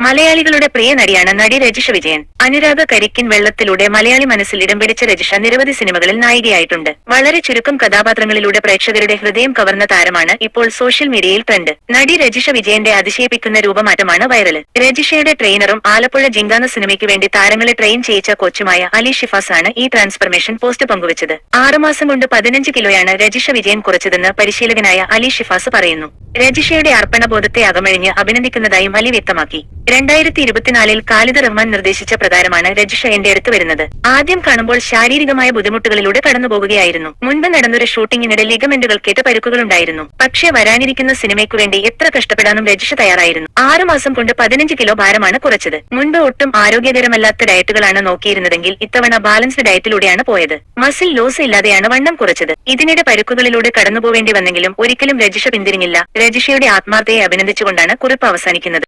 മലയാളികളുടെ പ്രിയ നടിയാണ് നടി രജിഷ വിജയൻ. അനുരാഗ കരിക്കിൻ വെള്ളത്തിലൂടെ മലയാളി മനസ്സിൽ ഇടം പിടിച്ച രജിഷ നിരവധി സിനിമകളിൽ നായികയായിട്ടുണ്ട്. വളരെ ചുരുക്കം കഥാപാത്രങ്ങളിലൂടെ പ്രേക്ഷകരുടെ ഹൃദയം കവർന്ന താരമാണ് ഇപ്പോൾ സോഷ്യൽ മീഡിയയിൽ ട്രെൻഡ്. നടി രജിഷ വിജയന്റെ അതിശയിപ്പിക്കുന്ന രൂപമാറ്റമാണ് വൈറൽ രജിഷയുടെ ട്രെയിനറും ആലപ്പുഴ ജിങ്കാന സിനിമയ്ക്ക് വേണ്ടി താരങ്ങളെ ട്രെയിൻ ചെയ്യിച്ച കോച്ചുമായ അലി ഷിഫാസ് ആണ് ഈ ട്രാൻസ്ഫർമേഷൻ പോസ്റ്റ് പങ്കുവച്ചത്. ആറുമാസം കൊണ്ട് പതിനഞ്ച് കിലോയാണ് രജിഷ വിജയൻ കുറച്ചതെന്ന് പരിശീലകനായ അലി ഷിഫാസ് പറയുന്നു. രജിഷയുടെ അർപ്പണബോധത്തെ അകമഴിഞ്ഞ് അഭിനന്ദിക്കുന്നതായും അലി വ്യക്തമാക്കി. രണ്ടായിരത്തി ഇരുപത്തിനാലിൽ ഖാലിദ് റഹ്മാൻ നിർദ്ദേശിച്ച പ്രകാരമാണ് രജിഷ എന്റെ അടുത്ത് വരുന്നത്. ആദ്യം കാണുമ്പോൾ ശാരീരികമായ ബുദ്ധിമുട്ടുകളിലൂടെ കടന്നുപോകുകയായിരുന്നു. മുൻപ് നടന്നൊരു ഷൂട്ടിങ്ങിനിടെ ലിഗമെന്റുകൾ കേട്ട് പരുക്കുകളുണ്ടായിരുന്നു. പക്ഷേ വരാനിരിക്കുന്ന സിനിമയ്ക്കു വേണ്ടി എത്ര കഷ്ടപ്പെടാനും രജിഷ തയ്യാറായിരുന്നു. ആറു മാസം കൊണ്ട് പതിനഞ്ച് കിലോ ഭാരമാണ് കുറച്ചത്. മുൻപ് ഒട്ടും ആരോഗ്യകരമല്ലാത്ത ഡയറ്റുകളാണ് നോക്കിയിരുന്നതെങ്കിൽ ഇത്തവണ ബാലൻസ്ഡ് ഡയറ്റിലൂടെയാണ് പോയത്. മസിൽ ലോസ് ഇല്ലാതെയാണ് വണ്ണം കുറച്ചത്. ഇതിനിടെ പരുക്കുകളിലൂടെ കടന്നുപോവേണ്ടി വന്നെങ്കിലും ഒരിക്കലും രജിഷ പിന്തിരിഞ്ഞില്ല. രജിഷയുടെ ആത്മാർത്ഥയെ അഭിനന്ദിച്ചുകൊണ്ടാണ് കുറിപ്പ് അവസാനിക്കുന്നത്.